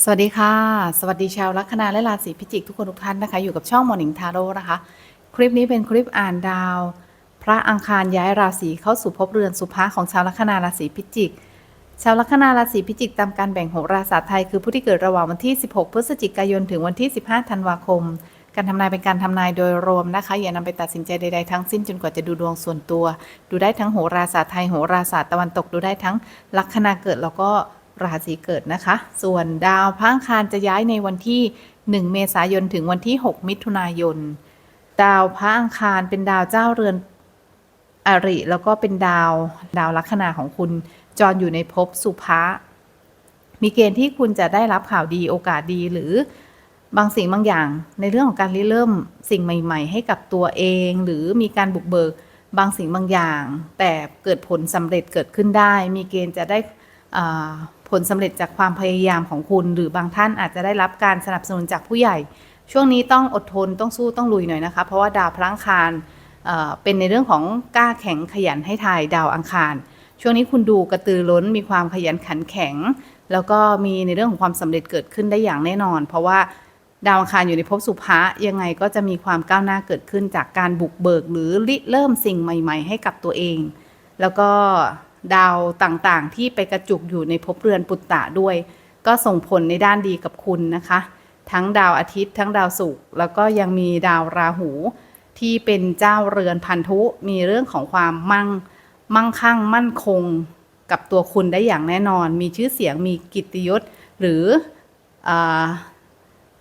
สวัสดีค่ะ สวัสดีชาวลัคนาและราศีพิจิกทุกคนทุกท่านนะคะ อยู่กับช่องมอร์นิ่งทาโร่นะคะ คลิปนี้เป็นคลิปอ่านดาว พระอังคารย้ายราศีเข้าสู่ภพเรือนสุภาของชาวลัคนาราศีพิจิก ชาวลัคนาราศีพิจิกตามการแบ่งโหราศาสตร์ไทยคือผู้ที่เกิดระหว่างวันที่ 16 พฤศจิกายนถึงวันที่ 15 ธันวาคม การทำนายเป็นการทำนายโดยรวมนะคะ อย่านำไปตัดสินใจใดๆทั้งสิ้นจนกว่าจะดูดวงส่วนตัว ดูได้ทั้งโหราศาสตร์ไทยโหราศาสตร์ตะวันตกดูได้ทั้งลัคนาเกิดแล้วก็ ราศีเกิดนะคะ ส่วนดาวพังคารจะย้ายในวันที่ 1 เมษายนถึงวันที่ 6 มิถุนายน ดาวพระอังคารเป็นดาวเจ้าเรือนอริ แล้วก็เป็นดาวดาวลัคนาของคุณจรอยู่ในภพสุภะมีเกณฑ์ที่คุณจะได้รับข่าวดีโอกาสดีหรือบางสิ่งบางอย่างในเรื่องของการริเริ่มสิ่งใหม่ ๆ ให้กับตัวเอง หรือมีการบุกเบิกบางสิ่งบางอย่าง แต่เกิดผลสำเร็จเกิดขึ้นได้ มีเกณฑ์จะได้อ่า ผลสำเร็จจากความพยายามของคุณ หรือบางท่านอาจจะได้รับการสนับสนุนจากผู้ใหญ่ ช่วงนี้ต้องอดทนต้องสู้ต้องลุยหน่อยนะคะ เพราะว่าดาวพลังคารเเป็นในเรื่องของกล้าแข็งขยันให้ทายดาวอังคาร ช่วงนี้คุณดูกระตือร้นมีความขยันขันแข็ง แล้วก็มีในเรื่องของความสำเร็จเกิดขึ้นได้อย่างแน่นอน เพราะว่าดาวอังคารอยู่ในภพสุภะยังไงก็จะมีความก้าวหน้าเกิดขึ้นจากการบุกเบิก หรือริเริ่มสิ่งใหม่ ๆ ให้กับตัวเอง แล้วก็ ดาวต่างๆ ที่ไปกระจุกอยู่ในภพเรือนปุตตะด้วย ก็ส่งผลในด้านดีกับคุณนะคะ ทั้งดาวอาทิตย์ทั้งดาวศุกร์แล้วก็ยังมีดาวราหู ที่เป็นเจ้าเรือนพันธุมีเรื่องของความมั่งมั่งคั่งมั่นคงกับตัวคุณได้อย่างแน่นอน มีชื่อเสียงมีกิตติยศหรืออ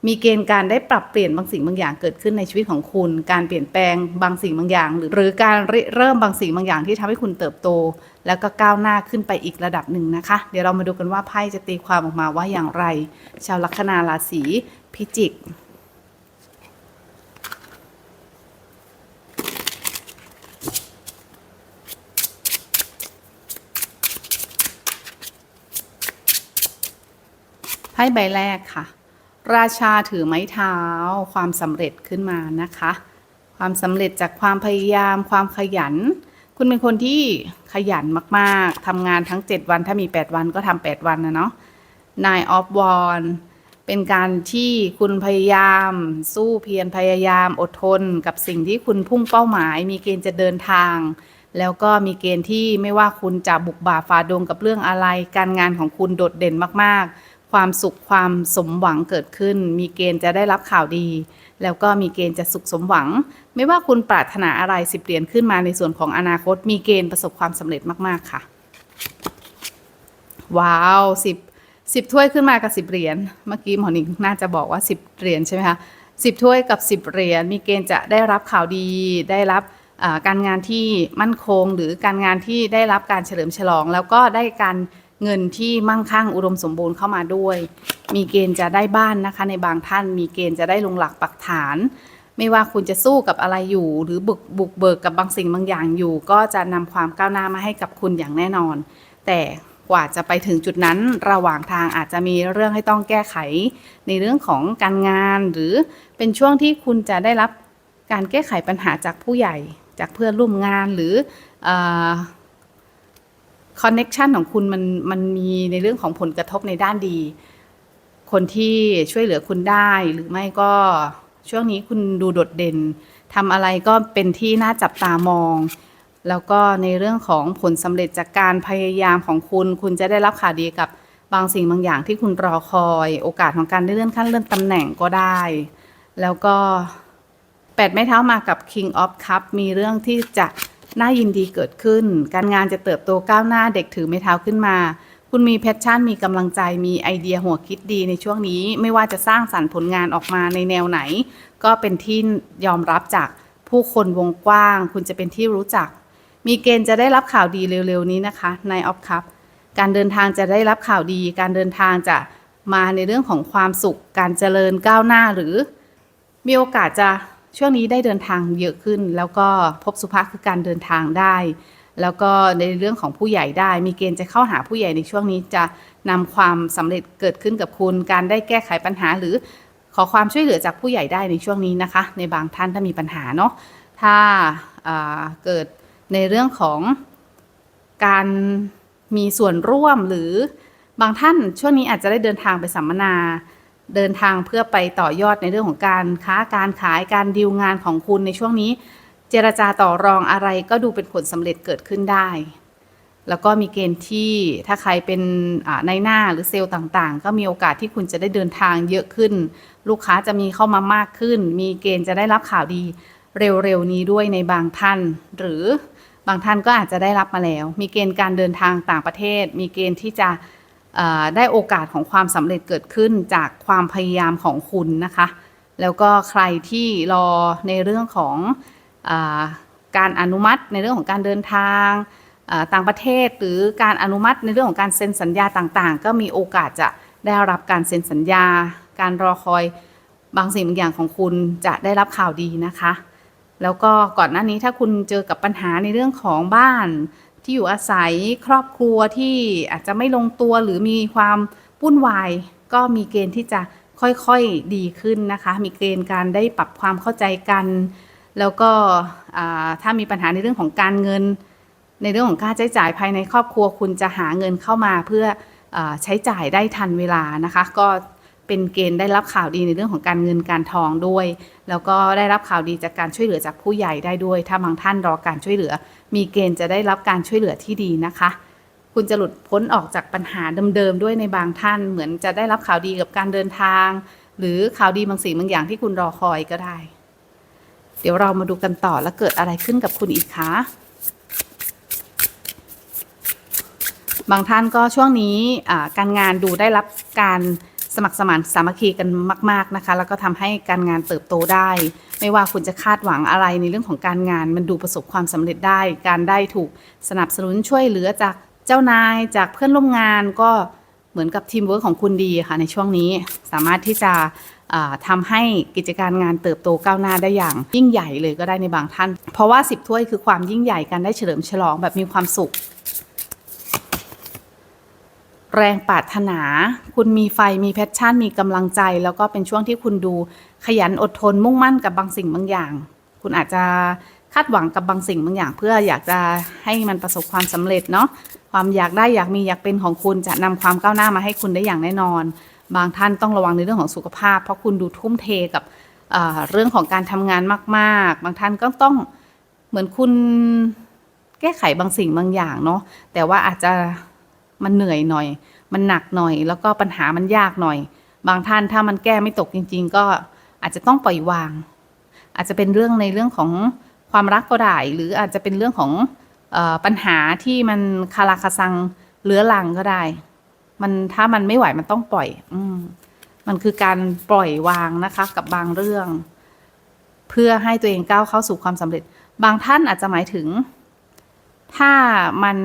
มีเกณฑ์การได้ปรับเปลี่ยนบางสิ่งบางอย่างเกิดขึ้นในชีวิตของคุณ การเปลี่ยนแปลงบางสิ่งบางอย่าง หรือการเริ่มบางสิ่งบางอย่างที่ทำให้คุณเติบโต แล้วก็ก้าวหน้าขึ้นไปอีกระดับหนึ่งนะคะ เดี๋ยวเรามาดูกันว่าไพ่จะตีความออกมาว่าอย่างไร ชาวลัคนาราศีพิจิกไพ่ใบแรกค่ะ ราชาถือไม้เท้า ความสำเร็จขึ้นมานะคะ ความสำเร็จจากความพยายาม ความขยัน คุณเป็นคนที่ขยันมากๆทำงานทั้ง 7 วันถ้ามี 8 วันก็ทำ8วันนะเนาะ Nine of Wands เป็นการที่คุณพยายาม สู้เพียรพยายามอดทนกับสิ่งที่คุณพุ่งเป้าหมาย มีเกณฑ์จะเดินทาง แล้วก็มีเกณฑ์ที่ไม่ว่าคุณจะบุกบ่าฝ่าดงกับเรื่องอะไร การงานของคุณโดดเด่นมากๆ ความสุขความสมหวังเกิดขึ้น มีเกณฑ์จะได้รับข่าวดี แล้วก็มีเกณฑ์จะสุขสมหวัง ไม่ว่าคุณปรารถนาอะไรสิบเหรียญขึ้นมาในส่วนของอนาคต มีเกณฑ์ประสบความสำเร็จมากๆค่ะ ว้าวสิบสิบถ้วยขึ้นมากับสิบเหรียญเมื่อกี้หมอนิงน่าจะบอกว่าสิบเหรียญใช่ไหมคะสิบถ้วยกับสิบเหรียญมีเกณฑ์จะได้รับข่าวดี ได้รับการงานที่มั่นคงหรือการงานที่ได้รับการเฉลิมฉลอง แล้วก็ได้การ เงินที่มั่งคั่งอุดมสมบูรณ์เข้ามาด้วย มีเกณฑ์จะได้บ้านนะคะ ในบางท่านมีเกณฑ์จะได้ลงหลักปักฐาน ไม่ว่าคุณจะสู้กับอะไรอยู่ หรือบุกบุกเบิกกับบางสิ่งบางอย่างอยู่ ก็จะนำความก้าวหน้ามาให้กับคุณอย่างแน่นอน แต่กว่าจะไปถึงจุดนั้นระหว่างทางอาจจะมีเรื่องให้ต้องแก้ไข ในเรื่องของการงาน หรือเป็นช่วงที่คุณจะได้รับการแก้ไขปัญหาจากผู้ใหญ่ จากเพื่อนร่วมงานหรือ คอนเน็ชันของคุณมันมันมีในเรื่องของผลกระทบในด้านดี คนที่ช่วยเหลือคุณได้หรือไม่ก็ช่วงนี้คุณดูโดดเด่นทำอะไรก็เป็นที่น่าจับตามอง แล้วก็ในเรื่องของผลสำเร็จจากการพยายามของคุณ คุณจะได้รับข่าวดีกับบางสิ่งบางอย่างที่คุณรอคอย โอกาสของการได้เลื่อนขั้นเลื่อนตำแหน่งก็ได้ แล้วก็แปดไม้เท้ามากับ King of Cup มีเรื่องที่จะ น่ายินดีเกิดขึ้น การงานจะเติบโตก้าวหน้าเด็กถือไม้เท้าขึ้นมา คุณมีแพชชั่นมีกำลังใจมีไอเดียหัวคิดดีในช่วงนี้ ไม่ว่าจะสร้างสรรค์ผลงานออกมาในแนวไหน ก็เป็นที่ยอมรับจากผู้คนวงกว้าง คุณจะเป็นที่รู้จัก มีเกณฑ์จะได้รับข่าวดีเร็วๆนี้นะคะในออฟคัพการเดินทางจะได้รับข่าวดี การเดินทางจะมาในเรื่องของความสุข การเจริญก้าวหน้าหรือ มีโอกาสจะ ช่วงนี้ได้เดินทางเยอะขึ้น แล้วก็พบสุภาพคือการเดินทางได้ แล้วก็ในเรื่องของผู้ใหญ่ได้ มีเกณฑ์จะเข้าหาผู้ใหญ่ในช่วงนี้จะนำความสำเร็จเกิดขึ้นกับคุณ การได้แก้ไขปัญหาหรือขอความช่วยเหลือจากผู้ใหญ่ได้ในช่วงนี้นะคะ ในบางท่านถ้ามีปัญหาเนาะถ้าอ่าเกิดในเรื่องของการมีส่วนร่วมหรือบางท่านช่วงนี้อาจจะได้เดินทางไปสัมมนา เดินทางเพื่อไปต่อยอดในเรื่องของการค้าการขายการดีลงานของคุณในช่วงนี้ เจรจาต่อรองอะไรก็ดูเป็นผลสำเร็จเกิดขึ้นได้ แล้วก็มีเกณฑ์ที่ถ้าใครเป็นอ่าในหน้าหรือเซลล์ต่างๆ ก็มีโอกาสที่คุณจะได้เดินทางเยอะขึ้น ลูกค้าจะมีเข้ามามากขึ้น มีเกณฑ์จะได้รับข่าวดีเร็วๆนี้ด้วยในบางท่าน หรือบางท่านก็อาจจะได้รับมาแล้ว มีเกณฑ์การเดินทางต่างประเทศ มีเกณฑ์ที่จะ ได้โอกาสของความสำเร็จเกิดขึ้นจากความพยายามของคุณนะคะ แล้วก็ใครที่รอในเรื่องของอการอนุมัติในเรื่องของการเดินทางต่างประเทศ หรือการอนุมัติในเรื่องของการเซ็นสัญญาต่างๆ ก็มีโอกาสจะได้รับการเซ็นสัญญา การรอคอยบางสิ่งบางอย่างของคุณจะได้รับข่าวดีนะคะ แล้วก็ก่อนหน้านี้ถ้าคุณเจอกับปัญหาในเรื่องของบ้าน ที่อยู่อาศัยครอบครัวที่อาจจะไม่ลงตัวหรือมีความวุ่นวาย ก็มีเกณฑ์ที่จะค่อยๆดีขึ้นนะคะ มีเกณฑ์การได้ปรับความเข้าใจกัน แล้วก็ถ้ามีปัญหาในเรื่องของการเงิน ในเรื่องของค่าใช้จ่ายภายในครอบครัว คุณจะหาเงินเข้ามาเพื่ออใช้จ่ายได้ทันเวลานะคะ ก็เป็นเกณฑ์ได้รับข่าวดีในเรื่องของการเงินการทองด้วย แล้วก็ได้รับข่าวดีจากการช่วยเหลือจากผู้ใหญ่ได้ด้วย ถ้าบางท่านรอการช่วยเหลือ มีเกณฑ์จะได้รับการช่วยเหลือที่ดีนะคะ คุณจะหลุดพ้นออกจากปัญหาเดิมๆด้วยในบางท่าน เหมือนจะได้รับข่าวดีกับการเดินทาง หรือข่าวดีบางสิ่งบางอย่างที่คุณรอคอยก็ได้ เดี๋ยวเรามาดูกันต่อแล้วเกิดอะไรขึ้นกับคุณอีกคะบางท่านก็ช่วงนี้การงานดูได้รับการสมัครสมานสามัคคีกันมาก ๆนะคะ แล้วก็ทำให้การงานเติบโตได้ ไม่ว่าคุณจะคาดหวังอะไรในเรื่องของการงาน มันดูประสบความสำเร็จได้ การได้ถูกสนับสนุนช่วยเหลือจากเจ้านายจากเพื่อนร่วมงานก็เหมือนกับทีมเวิร์กของคุณดีค่ะในช่วงนี้สามารถที่จะทำาให้กิจการงานเติบโตก้าวหน้าได้อย่าง ยิ่งใหญ่เลยก็ได้ในบางท่าน เพราะว่าสิบถ้วยคือความยิ่งใหญ่การได้เฉลิมฉลองแบบมีความสุข แรงปรารถนา คุณมีไฟมีแพชชั่น มีกำลังใจ แล้วก็เป็นช่วงที่คุณดูขยันอดทนมุ่งมั่นกับบางสิ่งบางอย่าง คุณอาจจะคาดหวังกับบางสิ่งบางอย่าง เพื่ออยากจะให้มันประสบความสำเร็จเนาะความอยากได้อยากมีอยากเป็นของคุณจะนำความก้าวหน้ามาให้คุณได้อย่างแน่นอน บางท่านต้องระวังในเรื่องของสุขภาพ เพราะคุณดูทุ่มเทกับเเรื่องของการทำงานมากๆ บางท่านก็ต้องเหมือนคุณแก้ไขบางสิ่งบางอย่างเนาะแต่ว่าอาจจะ มันเหนื่อยหน่อย มันหนักหน่อย แล้วก็ปัญหามันยากหน่อย บางท่านถ้ามันแก้ไม่ตกจริง ๆ ก็อาจจะต้องปล่อยวาง อาจจะเป็นเรื่องในเรื่องของความรักก็ได้หรืออาจจะเป็นเรื่องของออปัญหาที่มันคาราคาซังเลื้อรังก็ได้ มันถ้ามันไม่ไหวมันต้องปล่อย อืมมันคือการปล่อยวางนะคะกับบางเรื่อง เพื่อให้ตัวเองก้าวเข้าสู่ความสำเร็จ บางท่านอาจจะหมายถึง ถ้ามัน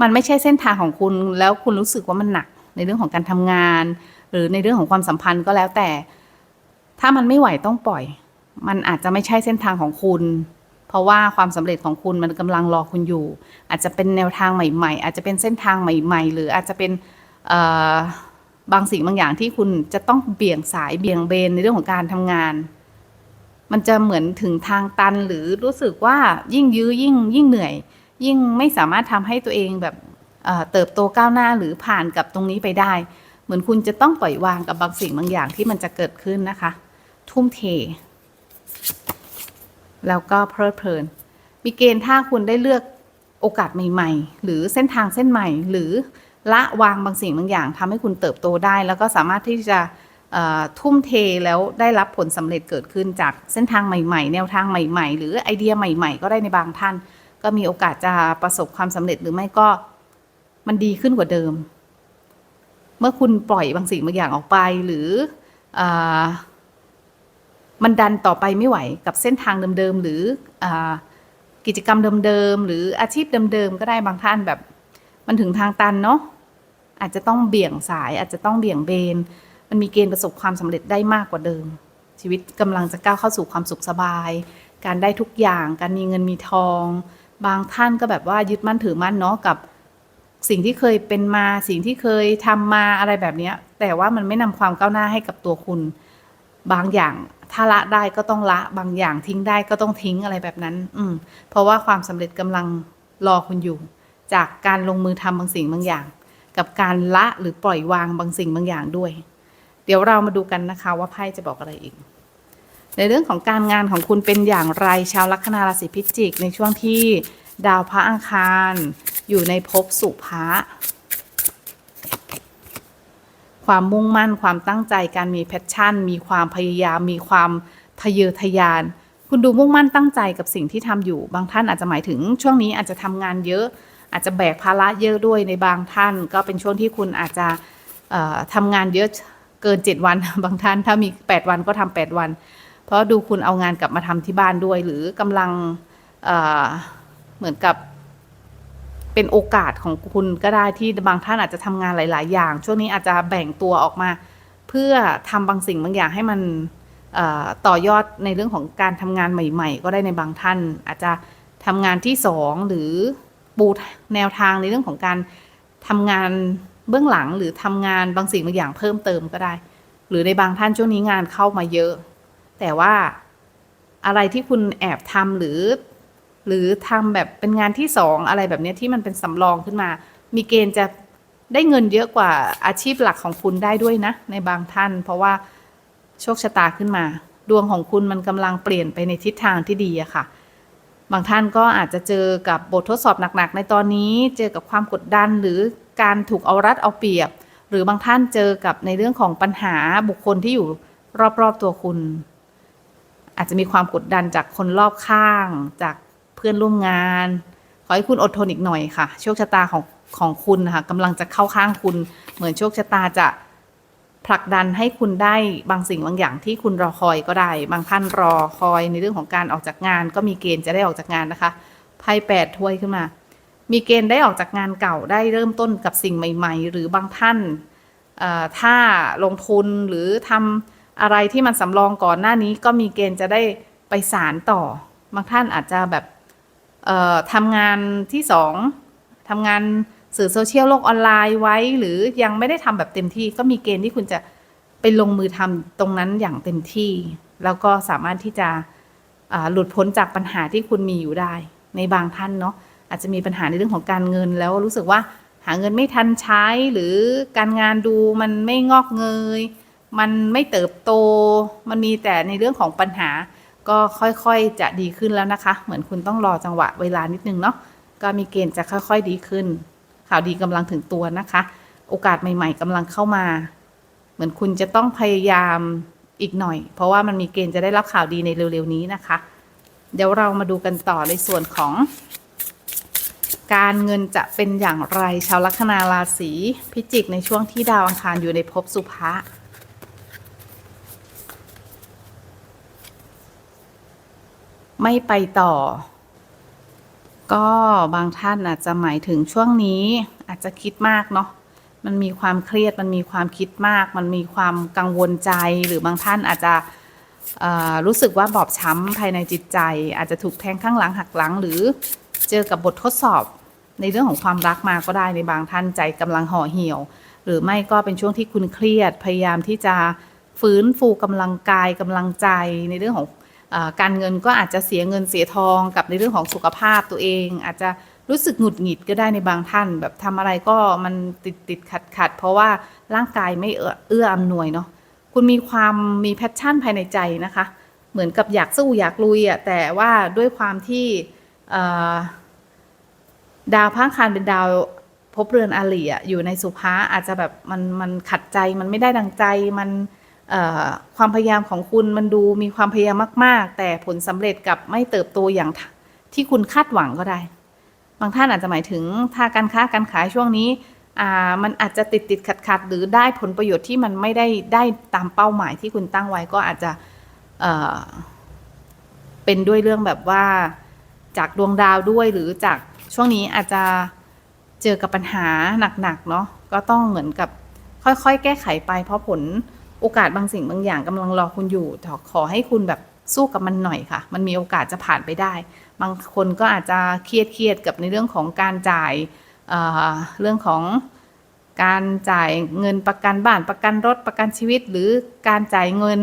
มันไม่ใช่เส้นทางของคุณ แล้วคุณรู้สึกว่ามันหนักในเรื่องของการทำงาน หรือในเรื่องของความสัมพันธ์ก็แล้วแต่ ถ้ามันไม่ไหวต้องปล่อย มันอาจจะไม่ใช่เส้นทางของคุณ เพราะว่าความสำเร็จของคุณมันกำลังรอคุณอยู่ อาจจะเป็นแนวทางใหม่ ๆ อาจจะเป็นเส้นทางใหม่ ๆ หรืออาจจะเป็นบางสิ่งบางอย่างที่คุณจะต้องเบี่ยงสายเบี่ยงเบนในเรื่องของการทำงาน มันจะเหมือนถึงทางตันหรือรู้สึกว่ายิ่งยื้อยิ่งยิ่งเหนื่อย ยิ่งไม่สามารถทำให้ตัวเองแบบเติบโตก้าวหน้าหรือผ่านกับตรงนี้ไปได้ เหมือนคุณจะต้องปล่อยวางกับบางสิ่งบางอย่างที่มันจะเกิดขึ้นนะคะ ทุ่มเท แล้วก็เพลิดเพลิน มีเกณฑ์ถ้าคุณได้เลือกโอกาสใหม่ ๆ หรือเส้นทางเส้นใหม่ หรือละวางบางสิ่งบางอย่างทำให้คุณเติบโตได้ แล้วก็สามารถที่จะทุ่มเทแล้วได้รับผลสำเร็จเกิดขึ้นจากเส้นทางใหม่ ๆ แนวทางใหม่ ๆ หรือไอเดียใหม่ ๆ ก็ได้ในบางท่าน ก็มีโอกาสจะประสบความสำเร็จหรือไม่ก็มันดีขึ้นกว่าเดิม เมื่อคุณปล่อยบางสิ่งบางอย่างออกไปหรืออมันดันต่อไปไม่ไหวกับเส้นทางเดิมๆหรืออกิจกรรมเดิมๆหรืออาชีพเดิมๆก็ได้บางท่านแบบ มันถึงทางตันเนาะอาจจะต้องเบี่ยงสายอาจจะต้องเบี่ยงเบน มันมีเกณฑ์ประสบความสำเร็จได้มากกว่าเดิม ชีวิตกำลังจะก้าวเข้าสู่ความสุขสบาย การได้ทุกอย่าง การมีเงินมีทอง บางท่านก็แบบว่ายึดมั่นถือมั่นเนาะกับสิ่งที่เคยเป็นมาสิ่งที่เคยทำมาอะไรแบบเนี้ย แต่ว่ามันไม่นำความก้าวหน้าให้กับตัวคุณ บางอย่างถ้าละได้ก็ต้องละ บางอย่างทิ้งได้ก็ต้องทิ้งอะไรแบบนั้น อืม เพราะว่าความสำเร็จกำลังรอคุณอยู่ จากการลงมือทำบางสิ่งบางอย่าง กับการละหรือปล่อยวางบางสิ่งบางอย่างด้วย เดี๋ยวเรามาดูกันนะคะว่าไพ่จะบอกอะไรอีก ในเรื่องของการงานของคุณเป็นอย่างไรชาวลัคนาราศีพิจิก ในช่วงที่ดาวพระอังคาร อยู่ในภพสุภะความมุ่งมั่นความตั้งใจการมีแพชชั่น มีความพยายามมีความทะเยอทะยาน คุณดูมุ่งมั่นตั้งใจกับสิ่งที่ทำอยู่ บางท่านอาจจะหมายถึงช่วงนี้อาจจะทำงานเยอะ อาจจะแบกภาระเยอะด้วยในบางท่าน ก็เป็นช่วงที่คุณอาจจะเอ่อทำงานเยอะเกิน 7 วัน บางท่านถ้ามี 8 วันก็ทำ8วัน เพราะดูคุณเอางานกลับมาทำที่บ้านด้วย หรือกำลังเหมือนกับเป็นโอกาสของคุณก็ได้ที่บางท่านอาจจะทำงานหลาย ๆ อย่าง ช่วงนี้อาจจะแบ่งตัวออกมา เพื่อทำบางสิ่งบางอย่างให้มันต่อยอดในเรื่องของการทำงานใหม่ ๆ ก็ได้ในบางท่าน อาจจะทำงานที่สองหรือปูแนวทางในเรื่องของการทำงานเบื้องหลังหรือทำงานบางสิ่งบางอย่างเพิ่มเติมก็ได้ หรือในบางท่านช่วงนี้งานเข้ามาเยอะ แต่ว่าอะไรที่คุณแอบทำหรือ หรือทำแบบเป็นงานที่สองอะไรแบบนี้ที่มันเป็นสำรองขึ้นมา มีเกณฑ์จะได้เงินเยอะกว่าอาชีพหลักของคุณได้ด้วยนะ ในบางท่าน เพราะว่าโชคชะตาขึ้นมา ดวงของคุณมันกำลังเปลี่ยนไปในทิศทางที่ดีอะค่ะ บางท่านก็อาจจะเจอกับบททดสอบหนักๆ ในตอนนี้ เจอกับความกดดันหรือการถูกเอารัดเอาเปรียบ หรือบางท่านเจอกับในเรื่องของปัญหาบุคคลที่อยู่รอบๆตัวคุณ อาจจะมีความกดดันจากคนรอบข้าง จากเพื่อนร่วมงาน ขอให้คุณอดทนอีกหน่อยค่ะ โชคชะตาของของคุณนะคะกำลังจะเข้าข้างคุณ เหมือนโชคชะตาจะผลักดันให้คุณได้บางสิ่งบางอย่างที่คุณรอคอยก็ได้ บางท่านรอคอยในเรื่องของการออกจากงาน ก็มีเกณฑ์จะได้ออกจากงานนะคะไพ่แปดถ้วยขึ้นมา มีเกณฑ์ได้ออกจากงานเก่าได้เริ่มต้นกับสิ่งใหม่ ๆ หรือบางท่านเอ่อถ้าลงทุนหรือทำ อะไรที่มันสำรองก่อนหน้านี้ก็มีเกณฑ์จะได้ไปสารต่อ บางท่านอาจจะแบบทำงานที่สองทำงานสื่อโซเชียลโลกออนไลน์ไว้ หรือยังไม่ได้ทำแบบเต็มที่ ก็มีเกณฑ์ที่คุณจะไปลงมือทำตรงนั้นอย่างเต็มที่ แล้วก็สามารถที่จะหลุดพ้นจากปัญหาที่คุณมีอยู่ได้ ในบางท่านเนาะอาจจะมีปัญหาในเรื่องของการเงินแล้วรู้สึกว่าหาเงินไม่ทันใช้หรือการงานดูมันไม่งอกเงย มันไม่เติบโต มันมีแต่ในเรื่องของปัญหา ก็ค่อยๆจะดีขึ้นแล้วนะคะ เหมือนคุณต้องรอจังหวะเวลานิดนึงเนาะก็มีเกณฑ์จะค่อย ๆดีขึ้น ข่าวดีกำลังถึงตัวนะคะ โอกาสใหม่ ๆกำลังเข้ามา เหมือนคุณจะต้องพยายามอีกหน่อย เพราะว่ามันมีเกณฑ์จะได้รับข่าวดีในเร็วๆนี้นะคะ เดี๋ยวเรามาดูกันต่อในส่วนของ การเงินจะเป็นอย่างไรชาวลัคนาราศีพิจิกในช่วงที่ดาวอังคารอยู่ในภพสุภะ ไม่ไปต่อ ก็บางท่านอาจจะหมายถึงช่วงนี้อาจจะคิดมากเนาะมันมีความเครียดมันมีความคิดมาก มันมีความกังวลใจหรือบางท่านอาจจะรู้สึกว่าบอบช้ำภายในจิตใจ อาจจะถูกแทงข้างหลังหักหลัง หรือเจอกับบททดสอบในเรื่องของความรักมาก็ได้ในบางท่านใจกำลังห่อเหี่ยว หรือไม่ก็เป็นช่วงที่คุณเครียดพยายามที่จะฟื้นฟูกำลังกายกำลังใจในเรื่องของ การเงินก็อาจจะเสียเงินเสียทองกับในเรื่องของสุขภาพตัวเอง อาจจะรู้สึกหงุดหงิดก็ได้ในบางท่าน แบบทำอะไรก็มันติดติดขัดขัดเพราะว่าร่างกายไม่เอื้ออื้ออำนวยเนาะคุณมีความมีแพชชั่นภายในใจนะคะ เหมือนกับอยากสู้อยากลุยอะ่ะแต่ว่าด้วยความที่ดาวพังคารเป็นดาวภพเรือนอาลีอะอยู่ในสุภาอาจจะแบบมันมันขัดใจมันไม่ได้ดังใจมัน ความพยายามของคุณมันดูมีความพยายามมาก ๆ แต่ผลสำเร็จกับไม่เติบโตอย่างที่คุณคาดหวังก็ได้ บางท่านอาจจะหมายถึงถ้าการค้าการขายช่วงนี้มันอาจจะติดติดขัดขัดหรือได้ผลประโยชน์ที่มันไม่ได้ได้ตามเป้าหมายที่คุณตั้งไว้ก็อาจจะเเป็นด้วยเรื่องแบบว่าจากดวงดาวด้วยหรือจากช่วงนี้อาจจะเจอกับปัญหาหนักๆเนาะก็ต้องเหมือนกับค่อยๆ แก้ไขไปเพราะผล อกาสบางสิ่งบางอย่างกำลังรอคุณอยู่ขอให้คุณแบบสู้กับมันหน่อยค่ะ มันมีโอกาสจะผ่านไปได้ บางคนก็อาจจะเครียดเครียดกับในเรื่องของการจ่ายเเรื่องของการจ่ายเงินประกันบ้านประกันรถประกันชีวิต หรือการจ่ายเงิน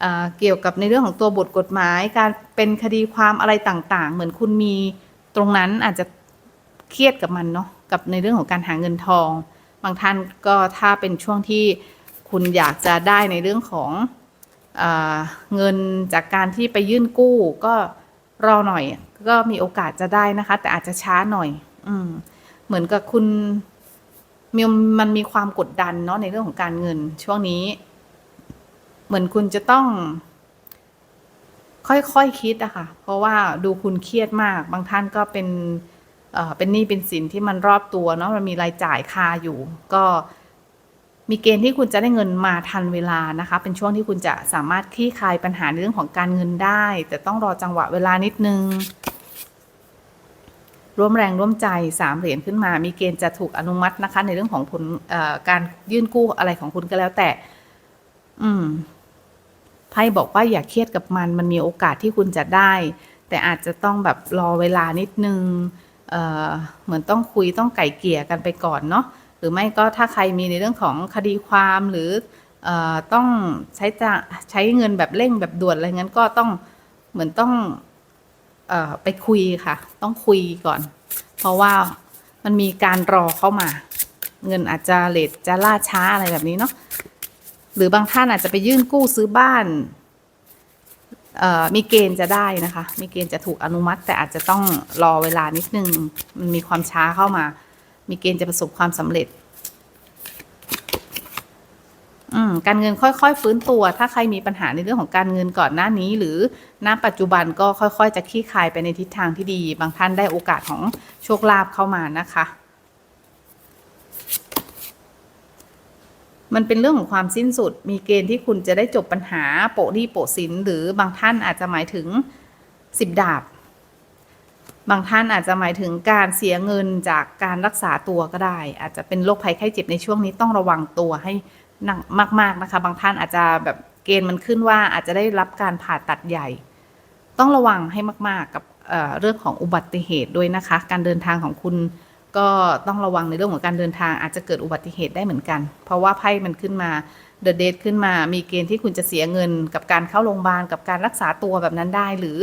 เเกี่ยวกับในเรื่องของตัวบทกฎหมาย การเป็นคดีความอะไรต่างๆ เหมือนคุณมีตรงนั้นอาจจะเครียดกับมันเนาะกับในเรื่องของการหาเงินทอง บางท่านก็ถ้าเป็นช่วงที่ คุณอยากจะได้ในเรื่องของเอเงินจากการที่ไปยื่นกู้ก็รอหน่อย ก็มีโอกาสจะได้นะคะ แต่อาจจะช้าหน่อย อืม เหมือนกับคุณมีมันมีความกดดันเนาะในเรื่องของการเงินช่วงนี้ เหมือนคุณจะต้อง ค่อยๆคคิดอะค่ะ เพราะว่าดูคุณเครียดมาก บางท่านก็เป็นเป็นหนี้เป็นสินที่มันรอบตัวเนาะมันมีรายจ่ายคาอยู่ ก็ มีเกณฑ์ที่คุณจะได้เงินมาทันเวลานะคะ เป็นช่วงที่คุณจะสามารถคลี่คลายปัญหาในเรื่องของการเงินได้ แต่ต้องรอจังหวะเวลานิดนึง ร่วมแรงร่วมใจสามเหรียญขึ้นมา มีเกณฑ์จะถูกอนุมัตินะคะ ในเรื่องของผลการยื่นกู้อะไรของคุณก็แล้วแต่ อืมไพ่บอกว่าอย่าเครียดกับมัน มันมีโอกาสที่คุณจะได้ แต่อาจจะต้องแบบรอเวลานิดนึงเเหมือนต้องคุยต้องไก่เกลี่ยกันไปก่อนเนาะ หรือไม่ก็ถ้าใครมีในเรื่องของคดีความหรืออต้องใช้จะใช้เงินแบบเร่งแบบด่วนอะไรเงั้นก็ต้องเหมือนต้องอไปคุยค่ะ ต้องคุยก่อน เพราะว่ามันมีการรอเข้ามา เงินอาจจะเลทจะล่าช้าอะไรแบบนี้เนาะหรือบางท่านอาจจะไปยื่นกู้ซื้อบ้านมีเกณฑ์จะได้นะคะ มีเกณฑ์จะถูกอนุมัติ แต่อาจจะต้องรอเวลานิดนึง มันมีความช้าเข้ามา มีเกณฑ์จะประสบความสำเร็จการเงินค่อยๆ ฟื้นตัว ถ้าใครมีปัญหาในเรื่องของการเงินก่อนหน้านี้ หรือณปัจจุบันก็ค่อยๆ จะคลี่คลายไปในทิศทางที่ดี บางท่านได้โอกาสของโชคลาภเข้ามานะคะ มันเป็นเรื่องของความสิ้นสุด มีเกณฑ์ที่คุณจะได้จบปัญหาโปะหนี้โปะสิน หรือบางท่านอาจจะหมายถึงสิบดาบ บางท่านอาจจะหมายถึงการเสียเงินจากการรักษาตัวก็ได้ อาจจะเป็นโรคภัยไข้เจ็บในช่วงนี้ต้องระวังตัวให้หนักมาก ๆนะคะ บางท่านอาจจะแบบเกณฑ์มันขึ้นว่าอาจจะได้รับการผ่าตัดใหญ่ ต้องระวังให้มาก ๆ กับเเรื่องของอุบัติเหตุด้วยนะคะ การเดินทางของคุณก็ต้องระวังในเรื่องของการเดินทางอาจจะเกิดอุบัติเหตุได้เหมือนกัน เพราะว่าไพ่มันขึ้นมาเดอะเดทขึ้นมา มีเกณฑ์ที่คุณจะเสียเงินกับการเข้าโรงพยาบาลกับการรักษาตัวแบบนั้นได้หรือ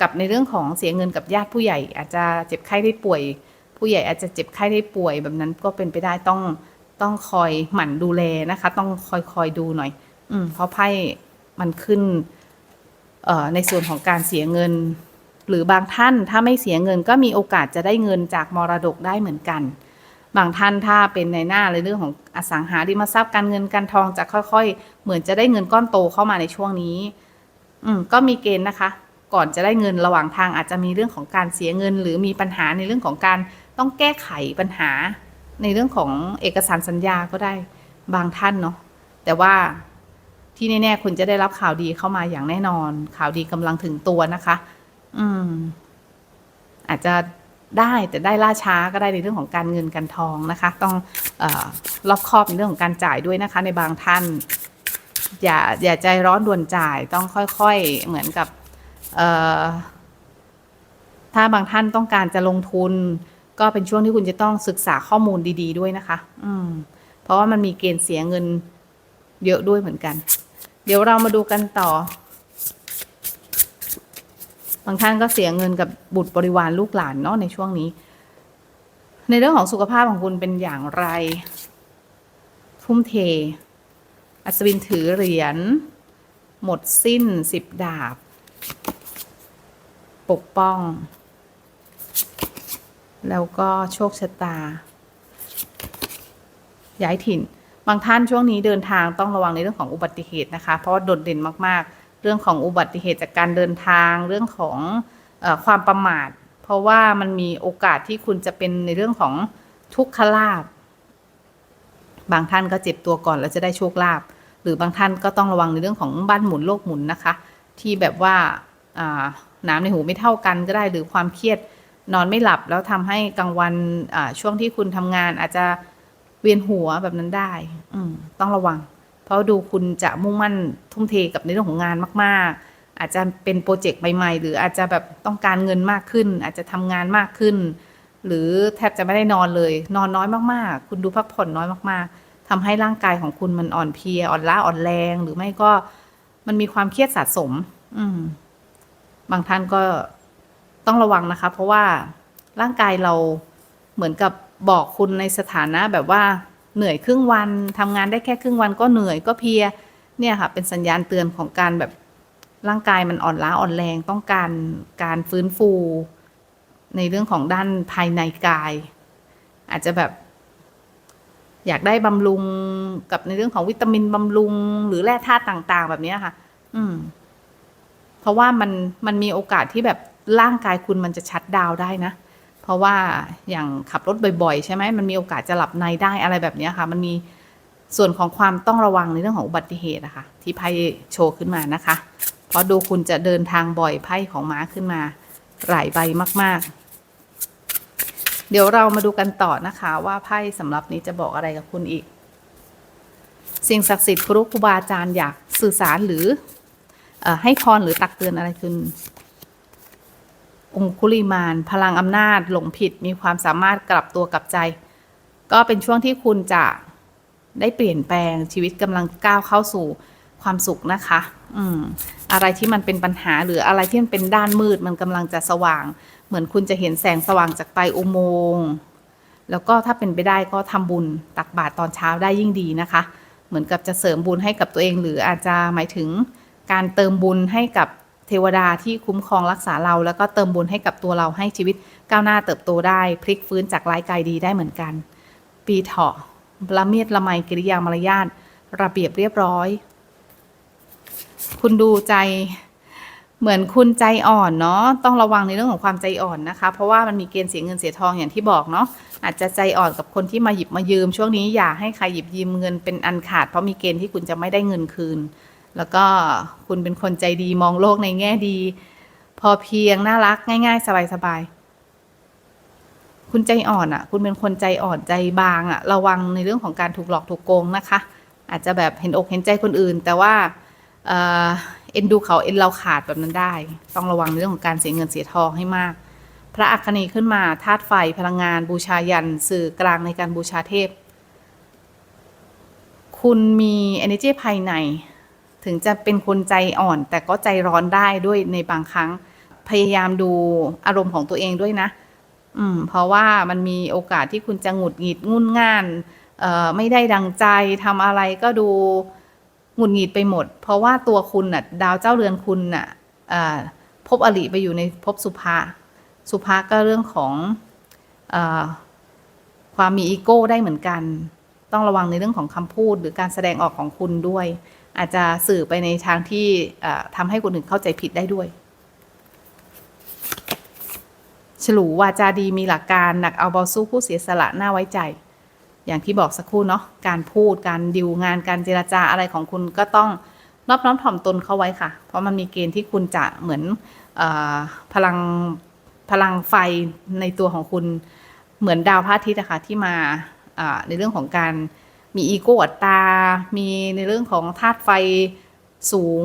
กับในเรื่องของเสียเงินกับญาติผู้ใหญ่ อาจจะเจ็บไข้ได้ป่วย ผู้ใหญ่อาจจะเจ็บไข้ได้ป่วย แบบนั้นก็เป็นไปได้ต้องต้องคอยหมั่นดูแลนะคะ ต้องคอยคอยดูหน่อย อืมเพราะไพ่มันขึ้นในส่วนของการเสียเงิน หรือบางท่านถ้าไม่เสียเงินก็มีโอกาสจะได้เงินจากมรดกได้เหมือนกัน บางท่านถ้าเป็นในหน้าในเรื่องของอสังหาริมทรัพย์การเงินการทองจะค่อย ๆ เหมือนจะได้เงินก้อนโตเข้ามาในช่วงนี้ อืมก็มีเกณฑ์นะคะ ก่อนจะได้เงินระหว่างทางอาจจะมีเรื่องของการเสียเงิน หรือมีปัญหาในเรื่องของการต้องแก้ไขปัญหา ในเรื่องของเอกสารสัญญาก็ได้บางท่านเนาะแต่ว่าที่แน่ๆคุณจะได้รับข่าวดีเข้ามาอย่างแน่นอน ข่าวดีกำลังถึงตัวนะคะ อืม อาจจะได้แต่ได้ล่าช้าก็ได้ในเรื่องของการเงินการทองนะคะ ต้องอรอบคอบในเรื่องของการจ่ายด้วยนะคะ ในบางท่าน อย่าอย่าใจร้อนด่วนจ่ายต้องค่อย ๆ เหมือนกับ ถ้าบางท่านต้องการจะลงทุน ก็เป็นช่วงที่คุณจะต้องศึกษาข้อมูลดี ๆ ด้วยนะคะ อืม เพราะว่ามันมีเกณฑ์เสียเงินเยอะด้วยเหมือนกัน เดี๋ยวเรามาดูกันต่อ บางท่านก็เสียเงินกับบุตรบริวารลูกหลานเนาะในช่วงนี้ ในเรื่องของสุขภาพของคุณเป็นอย่างไร ทุ่มเท อัศวินถือเหรียญ หมดสิ้นสิบดาบ ปกป้อง แล้วก็โชคชะตา ย้ายถิ่น บางท่านช่วงนี้เดินทางต้องระวังในเรื่องของอุบัติเหตุนะคะ เพราะว่าโดดเด่นมากๆ เรื่องของอุบัติเหตุจากการเดินทางเรื่องของอความประมาท เพราะว่ามันมีโอกาสที่คุณจะเป็นในเรื่องของทุกขลาภบางท่านก็เจ็บตัวก่อนแล้วจะได้โชคลาภหรือบางท่านก็ต้องระวังในเรื่องของบ้านหมุนโลกหมุนนะคะ ที่แบบว่า น้ำในหูไม่เท่ากันก็ได้หรือความเครียดนอนไม่หลับ แล้วทำให้กลางวันช่วงที่คุณทำงานอาจจะเวียนหัวแบบนั้นได้ อืต้องระวัง เพราะดูคุณจะมุ่งมั่นทุ่มเทกับในเรื่องของงานมาก ๆ อาจจะเป็นโปรเจกต์ใหม่ๆ หรืออาจจะแบบต้องการเงินมากขึ้น อาจจะทำงานมากขึ้น หรือแทบจะไม่ได้นอนเลย นอนน้อยมากๆ คุณดูพักผ่อนน้อยมากๆทำให้ร่างกายของคุณมันอ่อนเพลียอ่อนล้าอ่อนแรง หรือไม่ก็มันมีความเครียดสะสม อืม บางท่านก็ต้องระวังนะคะ เพราะว่าร่างกายเราเหมือนกับบอกคุณในสถานะแบบว่าเหนื่อยครึ่งวันทำงานได้แค่ครึ่งวันก็เหนื่อยก็เพียเนี่ยค่ะ เป็นสัญญาณเตือนของการแบบร่างกายมันอ่อนล้าอ่อนแรงต้องการการฟื้นฟู ในเรื่องของด้านภายในกาย อาจจะแบบ อยากได้บำรุงกับในเรื่องของวิตามินบำรุง หรือแร่ธาตุต่าง ๆ แบบนี้ค่ะ อืม เพราะว่ามันมันมีโอกาสที่แบบร่างกายคุณมันจะชัดดาวได้นะ เพราะว่าอย่างขับรถบ่อยๆ ใช่ไหมมันมีโอกาสจะหลับในได้อะไรแบบนี้ค่ะ มันมีส่วนของความต้องระวังในเรื่องของอุบัติเหตุอะค่ะที่ไพ่โชว์ขึ้นมานะคะ เพราะดูคุณจะเดินทางบ่อยไพ่ของม้าขึ้นมาหลายใบมาก ๆ เดี๋ยวเรามาดูกันต่อนะคะ ว่าไพ่สำหรับนี้จะบอกอะไรกับคุณอีก สิ่งศักดิ์สิทธิ์ครูครูบาอาจารย์อยากสื่อสารหรือ ให้พรหรือตักเตือนอะไรคุณองคุลิมาน พลังอำนาจหลงผิดมีความสามารถกลับตัวกลับใจ ก็เป็นช่วงที่คุณจะได้เปลี่ยนแปลงชีวิตกำลังก้าวเข้าสู่ความสุขนะคะ อืม อะไรที่มันเป็นปัญหาหรืออะไรที่มันเป็นด้านมืดมันกำลังจะสว่าง เหมือนคุณจะเห็นแสงสว่างจากปลายอุโมงค์แล้วก็ถ้าเป็นไปได้ก็ทำบุญตักบาตรตอนเช้าได้ยิ่งดีนะคะ เหมือนกับจะเสริมบุญให้กับตัวเอง หรืออาจจะหมายถึง การเติมบุญให้กับเทวดาที่คุ้มครองรักษาเรา แล้วก็เติมบุญให้กับตัวเราให้ชีวิตก้าวหน้าเติบโตได้พลิกฟื้นจากร้ายกายดีได้เหมือนกัน ปีเถาะละเมียดละไมกิริยามารยาทระเบียบเรียบร้อย คุณดูใจเหมือนคุณใจอ่อนเนาะต้องระวังในเรื่องของความใจอ่อนนะคะ เพราะว่ามันมีเกณฑ์เสียเงินเสียทองอย่างที่บอกเนาะอาจจะใจอ่อนกับคนที่มาหยิบมายืม ช่วงนี้อย่าให้ใครหยิบยืมเงินเป็นอันขาด เพราะมีเกณฑ์ที่คุณจะไม่ได้เงินคืน แล้วก็คุณเป็นคนใจดีมองโลกในแง่ดี พอเพียงน่ารักง่าย ๆ สบายๆ คุณใจอ่อนอะ่ะ คุณเป็นคนใจอ่อนใจบางอะ่ะ ระวังในเรื่องของการถูกหลอกถูกโกงนะคะ อาจจะแบบเห็นอกเห็นใจคนอื่น แต่ว่าเอ็นดูเขาเอ็นเราขาดแบบนั้นได้ ต้องระวังในเรื่องของการเสียเงินเสียทองให้มาก พระอัคนีขึ้นมาธาตุไฟพลังงาน บูชายัน สื่อกลางในการบูชาเทพ คุณมี energy ภายใน ถึงจะเป็นคนใจอ่อน แต่ก็ใจร้อนได้ด้วยในบางครั้ง พยายามดูอารมณ์ของตัวเองด้วยนะ อืม เพราะว่ามันมีโอกาสที่คุณจะหงุดหงิดงุนง่านเอ่อไม่ได้ดังใจทำอะไรก็ดูหงุดหงิดไปหมด เพราะว่าตัวคุณน่ะ ดาวเจ้าเรือนคุณน่ะเอ่อภพอริไปอยู่ในภพสุภาสุภาก็เรื่องของอความมีอีโก้ได้เหมือนกัน ต้องระวังในเรื่องของคำพูดหรือการแสดงออกของคุณด้วย อาจจะสื่อไปในทางที่ทำให้คนอื่นเข้าใจผิดได้ด้วย ฉลูวาจาดีมีหลักการหนักเอาเบาสู้ผู้เสียสละน่าไว้ใจ อย่างที่บอกสักครู่เนาะการพูดการดิวงานการเจราจาอะไรของคุณก็ต้องนอบน้อมถ่อมตนเข้าไว้ค่ะ เพราะมันมีเกณฑ์ที่คุณจะเหมือนอพลังพลังไฟในตัวของคุณเหมือนดาวพระอาทิตย์นะคะที่มาในเรื่องของการ มีอีโก้อัตตา มีในเรื่องของธาตุไฟสูง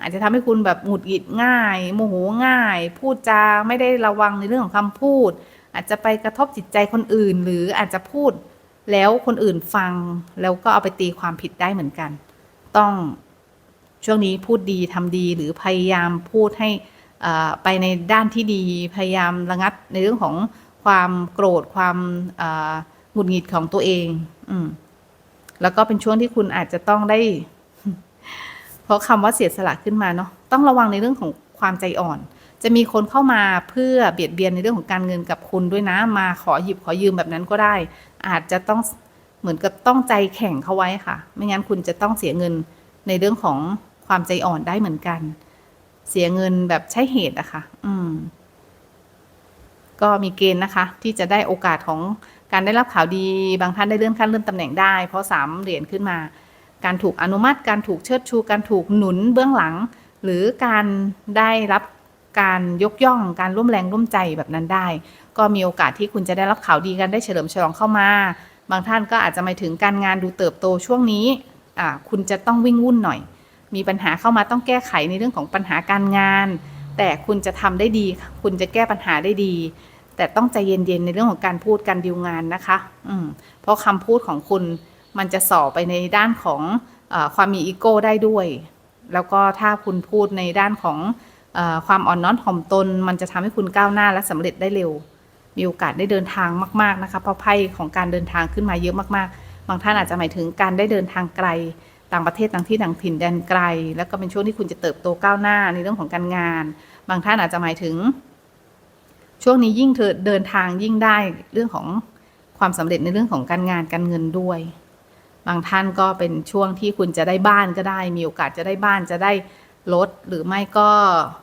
อาจจะทำให้คุณแบบหงุดหงิดง่าย โมโหง่าย พูดจาไม่ได้ระวังในเรื่องของคำพูด อาจจะไปกระทบจิตใจคนอื่น หรืออาจจะพูดแล้วคนอื่นฟังแล้วก็เอาไปตีความผิดได้เหมือนกัน ต้องช่วงนี้พูดดีทำดีหรือพยายามพูดให้ไปในด้านที่ดี พยายามระงับในเรื่องของความโกรธความหงุดหงิดของตัวเอง อืม แล้วก็เป็นช่วงที่คุณอาจจะต้องได้ เพราะคำว่าเสียสละขึ้นมาเนาะต้องระวังในเรื่องของความใจอ่อน จะมีคนเข้ามาเพื่อเบียดเบียนในเรื่องของการเงินกับคุณด้วยนะ มาขอหยิบขอยืมแบบนั้นก็ได้ อาจจะต้องเหมือนกับต้องใจแข็งเข้าไว้ค่ะ ไม่งั้นคุณจะต้องเสียเงินในเรื่องของความใจอ่อนได้เหมือนกัน เสียเงินแบบใช้เหตุอะค่ะ อืม ก็มีเกณฑ์นะคะ ที่จะได้โอกาสของ การได้รับข่าวดีบางท่านได้เลื่อนขั้นเลื่อนตำแหน่งได้ เพราะสามเหรียญขึ้นมา การถูกอนุมัติ การถูกเชิดชู การถูกหนุนเบื้องหลัง หรือการได้รับการยกย่องการร่วมแรงร่วมใจแบบนั้นได้ ก็มีโอกาสที่คุณจะได้รับข่าวดีกันได้เฉลิมฉลองเข้ามา บางท่านก็อาจจะหมายถึงการงานดูเติบโตช่วงนี้คุณจะต้องวิ่งวุ่นหน่อย มีปัญหาเข้ามาต้องแก้ไขในเรื่องของปัญหาการงาน แต่คุณจะทำได้ดี คุณจะแก้ปัญหาได้ดี แต่ต้องใจเย็นๆในเรื่องของการพูดการดิวงานนะคะ อืมเพราะคำพูดของคุณมันจะส่อไปในด้านของอความมีอีโก้ได้ด้วย แล้วก็ถ้าคุณพูดในด้านของอความอ่อนน้อมถ่อมตน มันจะทำให้คุณก้าวหน้าและสำเร็จได้เร็ว มีโอกาสได้เดินทางมาก ๆนะคะ เพราะไพ่ของการเดินทางขึ้นมาเยอะมากๆ บางท่านอาจจะหมายถึงการได้เดินทางไกล ต่างประเทศต่างที่ต่างถิ่นแดนไกล แล้วก็เป็นช่วงที่คุณจะเติบโตก้าวหน้าในเรื่องของการงาน บางท่านอาจจะหมายถึง ช่วงนี้ยิ่งเธอเดินทางยิ่งได้เรื่องของความสำเร็จในเรื่องของการงานการเงินด้วย บางท่านก็เป็นช่วงที่คุณจะได้บ้านก็ได้ มีโอกาสจะได้บ้านจะได้รถหรือไม่ก็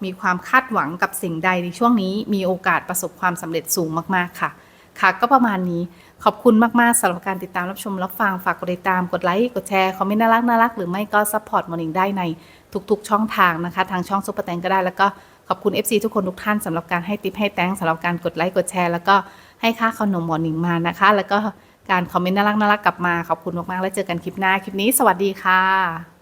มีความคาดหวังกับสิ่งใดในช่วงนี้มีโอกาสประสบความสำเร็จสูงมาก ๆ ค่ะ ค่ะ ก็ประมาณนี้ขอบคุณมาก ๆสำหรับการติดตามรับชมรับฟังฝากกดติดตามกดไลค์กดแชร์คอมเมนต์น่ารักน่ารักหรือไม่ก็ซัพพอร์ตมอร์นิ่งได้ในทุก ๆ ช่องทางนะคะ ทางช่องซุปเปอร์แตงก็ได้แล้วก็ อบคุณ FC ทุกคนทุกท่านสำหรับการให้ติปให้แตงสำหรับการกดไลค์กดแชร์ แล้วก็ให้ค่าขนมหมอร์นิ่งมานะคะ แล้วก็การคอมเมนต์น่ารักน่ารักกลับมาขอบคุณมากๆแล้วเจอกันคลิปหน้าคลิปนี้ สวัสดีค่ะ